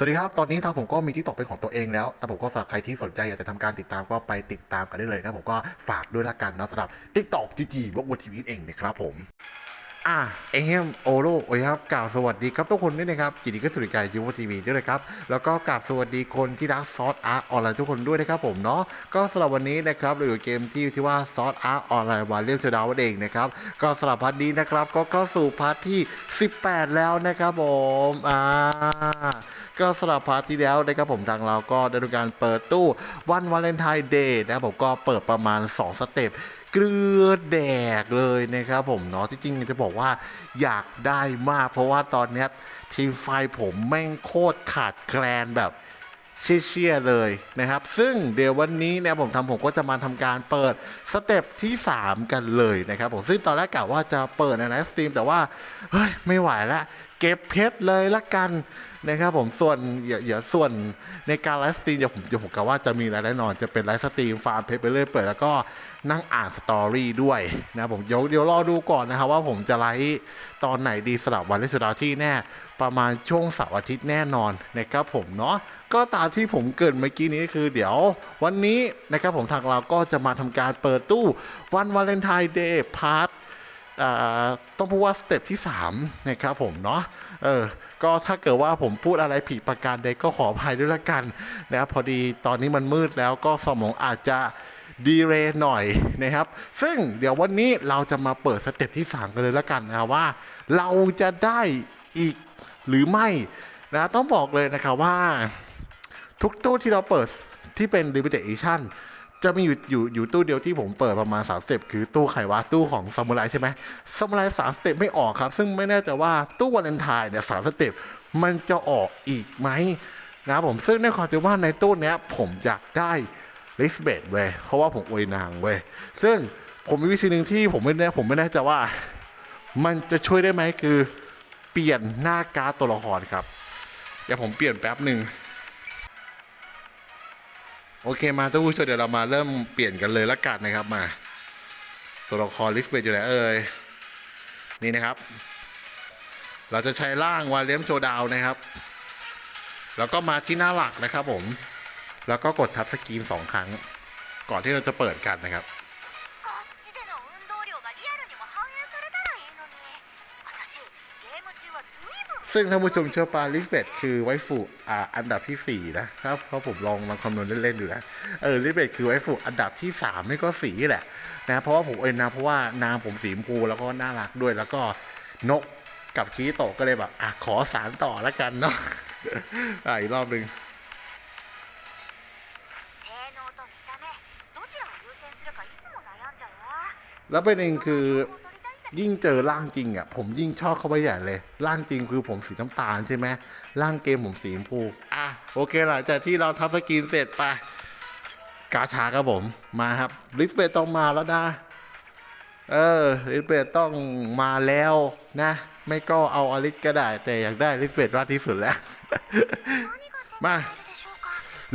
สวัสดีครับ ตอนนี้ทางผมก็มีที่ตกเป็นของตัวเองแล้วแต่ผมก็สำหรับใครที่สนใจอยากจะทำการติดตามก็ไปติดตามกันได้เลยนะผมก็ฝากด้วยละกันนะสำหรับ TikTok จีจีบล็อกวทีวีเองนะครับผม อะเอ็มโอโลโอ้ยครับกล่าวสวัสดีครับทุกคนด้วยนะครับยินดีก็สุริกายยูวทีวีด้วยนะครับแล้วก็กล่าวสวัสดีคนที่รักซอสอาร์ออนไลน์ทุกคนด้วยนะครับผมเนาะก็สำหรับวันนี้นะครับเราอยู่เกมที่ชื่อว่าซอสอาร์ออนไลน์วาเลียมเชดาวเองนะครับก็สำหรับพาร์ทนี้นะครับก็เข้าสู่พาร์ทที่ 18 แล้วนะครับผมอ่าก็สำหรับพาร์ทที่แล้วนะครับผมทางเราก็ได้ทำการเปิดตู้วันวาเลนไทน์เดย์นะครับผมก็เปิดประมาณ 2 สเต็ป เกลือแดกเลยนะครับผมเนาะที่จริงจะบอกว่าอยากได้มาก เพราะว่าตอนนี้ทีมไฟผมแม่งโคตรขาดแคลนแบบเชี่ยๆเลยนะครับ ซึ่งเดี๋ยววันนี้เนี่ยผมทำผมก็จะมาทำการเปิดสเต็ปที่ 3 กันเลยนะครับผมซึ่งตอนแรกกะว่าจะเปิดในไลฟ์สตรีมแต่ว่า เฮ้ย ไม่ไหวละเก็บเพชรเลยละกันนะครับผมส่วนอย่าอย่าส่วนในการไลฟ์สตรีมเดี๋ยวผมเดี๋ยวผมกะว่าจะมีอะไรแน่นอนจะเป็นไลฟ์สตรีมฟาร์มเพจไปเรื่อยเปิดแล้วก็ นั่งอ่านสตอรี่ด้วยนะผมเดี๋ยวเดี๋ยวรอดูก่อนนะครับว่าผมจะไลฟ์ตอนไหนดีสำหรับวันเลสุดาที่แน่ ประมาณช่วงเสาร์อาทิตย์แน่นอนนะครับผมเนาะก็ตามที่ผมเกรินเมื่อกี้นี้คือเดี๋ยว วันนี้นะครับผมทางเราก็จะมาทำการเปิดตู้วันวาเลนไทน์เดย์พาร์ทต้องพูดว่าสเต็ปที่3นะครับผมเนาะเออก็ถ้าเกิดว่าผมพูดอะไรผิดประการใดก็ขออภัยด้วยละกันนะครับพอดีตอนนี้มันมืดแล้วก็สมองอาจจะ ดีเรย์หน่อยนะครับ ซึ่งเดี๋ยววันนี้เราจะมาเปิดสเต็ปที่ 3 กันเลยละกันนะว่า เราจะได้อีกหรือไม่นะต้องบอกเลยนะครับว่า ทุกตู้ที่เราเปิดที่เป็น limited edition จะมีอยู่อยู่อยู่ตู้เดียวที่ผมเปิดประมาณ3สเต็ปคือตู้ไขวะตู้ของซามูไรใช่ไหมซามูไรสามสเต็ปไม่ออกครับ ซึ่งไม่แน่ใจว่าตู้วาเลนไทน์เนี่ยสามสเต็ปมันจะออกอีกไหมนะผมซึ่งในความจริงว่าในตู้เนี้ยผมอยากได้ ลิสเบตเว้ยเพราะว่าผมอวยนางเว้ยซึ่งผมมีวิธีหนึ่งที่ผมไม่แน่ผมไม่แน่ใจว่า มันจะช่วยได้ไหมคือเปลี่ยนหน้าการ์ดตัวละครครับ เดี๋ยวผมเปลี่ยนแป๊บหนึ่งโอเคมาท่านผู้ชมเดี๋ยวเรามาเริ่มเปลี่ยนกันเลยละกันนะครับมา ตัวละครลิสเบตอยู่ไหนเอ่ยนี่นะครับ เราจะใช้ร่างวาเลมโชดาวนะครับ แล้วก็มาที่หน้าหลักนะครับผม แล้วก็กดทับสกรีนสองครั้ง ก่อนที่เราจะเปิดกันนะครับซึ่งท่านผู้ชมเชื่อปาลิสเบตคือไวฟูอ่าอันดับที่ 4 นะ ครับเพราะผมลองมาคำนวณเล่นๆดูนะเออลิสเบตคือไวฟูอันดับที่ 3 ไม่ก็สีแหละนะเพราะว่าผมเอ็นนะเพราะว่านางผมสีมูแล้วก็น่ารักด้วยแล้วก็นกกับคีโตก็เลยแบบอะขอสารต่อแล้วกันเนาะอีกรอบหนึ่ง แล้วประเด็นคือยิ่งเจอร่างจริงอะผมยิ่งชอบเขาไปใหญ่เลย ร่างจริงคือผมสีน้ำตาลใช่ไหมร่างเกมผมสีชมพูอะโอเคหลังจากที่เราทับสกินเสร็จไป กาชาครับผมมาครับลิสเบตต้องมาแล้วนะ เออลิสเบตต้องมาแล้วนะ ไม่ก็เอาอลิสก็ได้ แต่อยากได้ลิสเบตว่าที่สุดแล้ว มา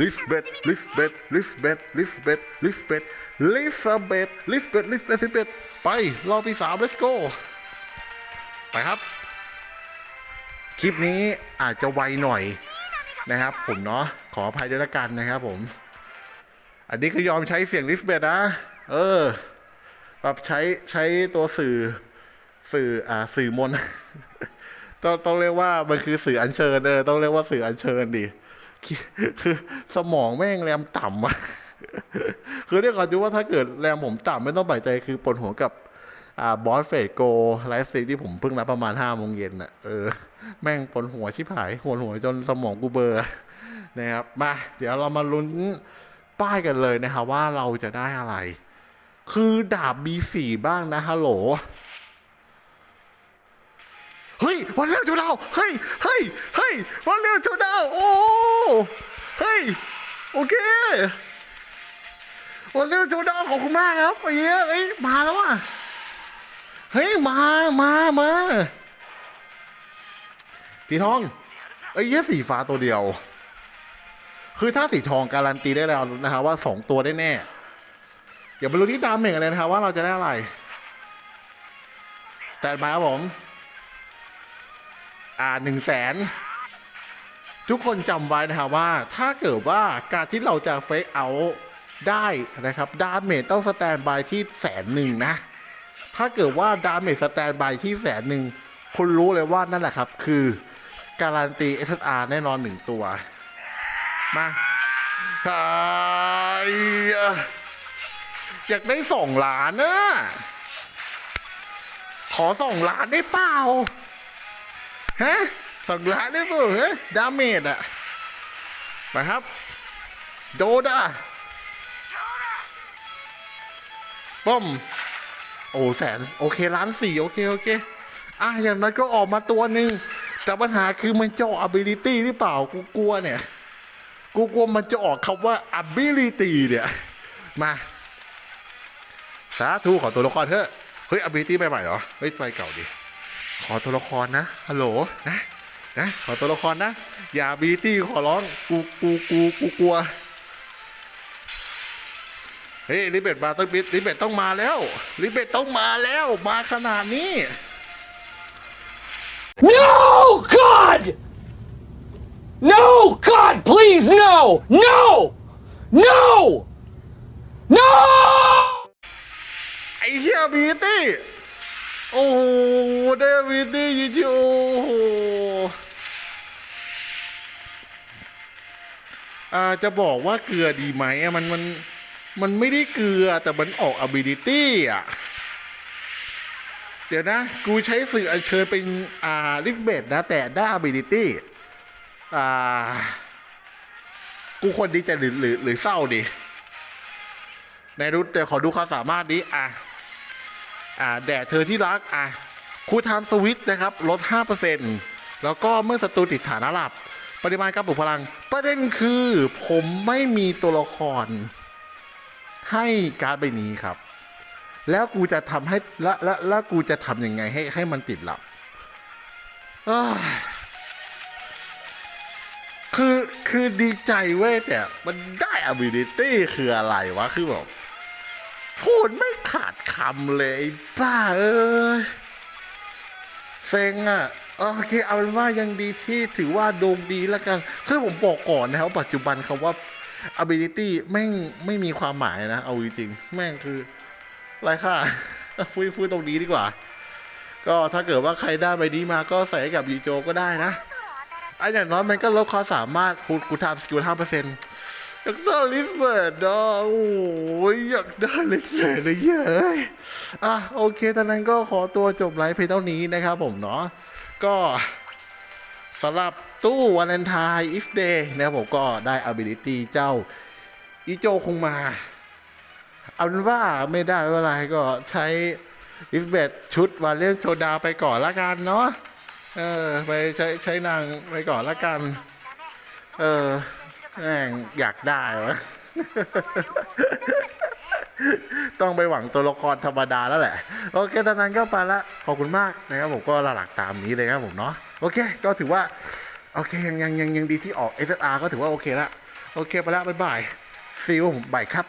ลิสเบตลิสเบตลิสเบตลิสเบตลิสเบต ลิสเบตลิสเบตลิสเบตลิสเบตไป รอบที่สาม let's go ไปครับ คลิปนี้อาจจะไวหน่อยนะครับ ผมเนาะขออภัยด้วยละกันนะครับผม อันนี้คือยอมใช้เสียงลิสเบตนะ เออแบบใช้ใช้ตัวสื่อสื่ออ่าสื่อมนต์ต้องต้องเรียกว่ามันคือสื่ออัญเชิญเออต้องเรียกว่าสื่ออัญเชิญดิคือคือสมองแม่งแรมต่ำอะ คือเรียกก่อนดูว่าถ้าเกิดแรมผมต่ำไม่ต้องใบใจคือปวดหัวกับ อ่าบอสเฟดโกไลฟ์สตรีที่ผมเพิ่งรับประมาณห้าโมงเย็นอะเออ แม่งปวดหัวชิบหายปวดหัวจนสมองกูเบอร์นะครับมาเดี๋ยวเรามาลุ้นป้ายกันเลยนะครับว่าเราจะได้อะไร คือดาบ B4 บ้างนะฮัลโหลเฮ้ยวันเร็วจูดาวเฮ้ยเฮ้ยเฮ้ยวันเร็วจูดาวโอ้เฮ้ยโอเค วันเร็วจูดาขอบคุณมากครับไอ้เหี้ยเฮ้ยมาแล้วอะเฮ้ยมามามาสีทองไอ้เหี้ยสีฟ้าตัวเดียว คือถ้าสีทองการันตีได้แล้วนะครับว่าสองตัวได้แน่อย่าไปรู้ที่ตามเหม่งกันเลยนะครับว่าเราจะได้อะไร แต่มาครับผมอ่าหนึ่งแสนทุกคนจำไว้นะครับว่า ถ้าเกิดว่าการที่เราจะเฟกเอา ได้นะครับดาเมจต้องสแตนบายที่แสนหนึ่งนะ ถ้าเกิดว่าดาเมจสแตนบายที่แสนหนึ่งคุณรู้เลยว่านั่นแหละครับ คือการันตี SSR แน่นอนหนึ่งตัว มาไอ้อยากได้สองล้านนะขอสองล้านได้เปล่า ฮะสองล้านได้เปล่าฮะดาเมจอะมาครับ โดดา ป้อม โอ้แสน โอเคล้านสี่โอเค โอเค อะ อย่างนั้นก็ออกมาตัวหนึ่งแต่ปัญหาคือมันจะออก ability หรือเปล่า กูกลัวเนี่ย กูกลัวมันจะออกคำว่า ability เนี่ย มาสาธุขอตัวละครเถอะ เฮ้ย ability ใหม่ๆเหรอ เฮ้ยไปเก่าดิ ขอตัวละครนะ ฮัลโหล นะ นะ ขอตัวละครนะ อย่า ability ขอร้อง กู กู กู กูกลัว เฮ้ยลิเบตมาต้องบิดลิเบตต้องมาแล้วลิเบตต้องมาแล้ว มาขนาดนี้ No, God! No, God, please, no! No! No! No! ไอ้เฮียบีตี้โอ้โหได้บีตี้จริงๆโอ้โหอ่าจะบอกว่าเกลือดีไหมอะมันมัน มันไม่ได้เกลือแต่มันออก ability อะ เดี๋ยวนะ กูใช้สื่ออัญเชิญเป็น อ่าลิฟเบดนะ แต่ได้ ability อ่า กูควรดีใจหรือหรือหรือเศร้าดีในรุดแต่ขอดูความสามารถนี้อะ อ่า แด่เธอที่รัก อะคูทามสวิตนะครับ ลด 5%แล้วก็เมื่อศัตรูติดฐานอาหรับ ปริมาณการปลุกพลัง ประเด็นคือ ผมไม่มีตัวละคร ให้การ์ดใบนี้ครับ แล้วกูจะทำให้และและแล้วกูจะทำยังไงให้ให้มันติดหลับคือคือดีใจเว้ยแต่มันได้ ability คืออะไรวะ คือแบบพูดไม่ขาดคำเลยไอ้าเอ้ยเซ็งอะโอเคเอาเป็นว่ายังดีที่ถือว่าดวงดีแล้วกันคือผมบอกก่อนนะครับปัจจุบันคำว่า ability แม่งไม่มีความหมายนะ เอาจริงแม่งคือไรค่าพูดพูดตรงนี้ดีกว่า ก็ถ้าเกิดว่าใครได้ใบนี้มาก็ใส่กับยูโจก็ได้นะไออย่างน้อยมันก็ลดความสามารถคูณกูทำสกิลห้าเปอร์เซ็นต์อยากได้ลิสเบิร์ดอ่โอ้ยอยากได้ลิสเบิร์ดเลยเย้ยอะโอเคตอนนั้นก็ขอตัวจบไลฟ์เพียงเท่านี้นะครับผมเนาะก็ สำหรับตู้วันเลนไทน์อิฟเดย์นะครับผมก็ได้ ability เจ้าอีโจคงมา เอาเป็นว่าไม่ได้เวลาก็ใช้ลิสเบตชุดวาเลนโชดาไปก่อนละกันเนาะเออไปใช้ใช้นางไปก่อนละกัน เออแม่งอยากได้วะต้องไปหวังตัวละครธรรมดาแล้วแหละ โอเคตอนนั้นก็ไปละ ขอบคุณมากนะครับผมก็หลักตามนี้เลยครับผมเนาะ โอเค ก็ถือว่า โอเค ยังยังยังยังดีที่ออก SSR ก็ถือว่าโอเคละโอเค ไปละบ๊ายบายซีวผมบ่ายครับ